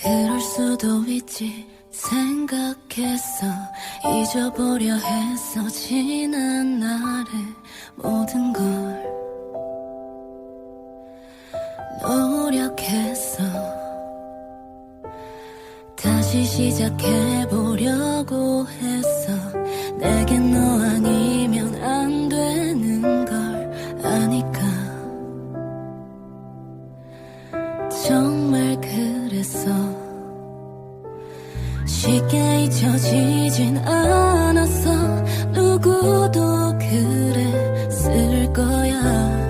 그럴 수도 있지. 생각했어 잊어보려 했어 지난 날의 모든 걸 노력했어 다시 시작해보려고 했 쉽게 잊혀지진 않았어. 누구도 그랬을 거야.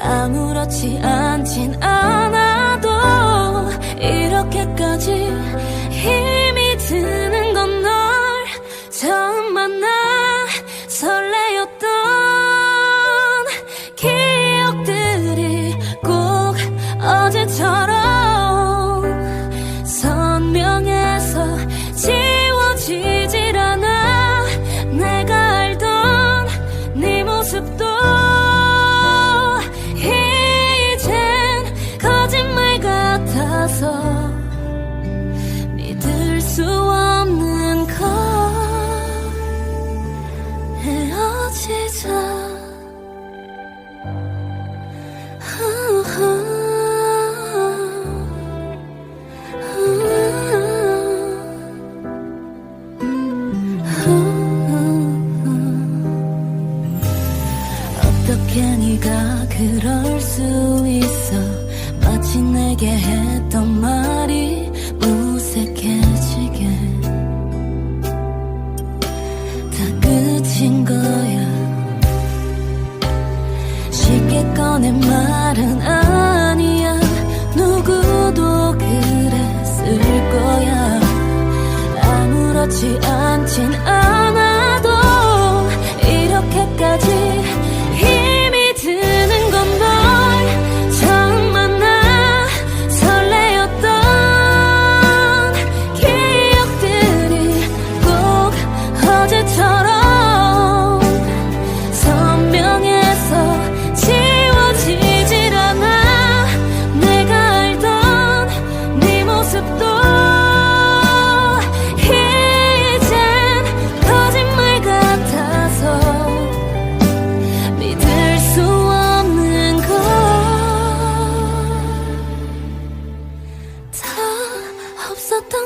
아무렇지 않진 않아 그럴 수 있어. 마치 내게 했던 말이 무색해지게. 다 끝인 거야. 쉽게 꺼낸 말은 아니야. 누구도 그랬을 거야. 아무렇지 않진 않아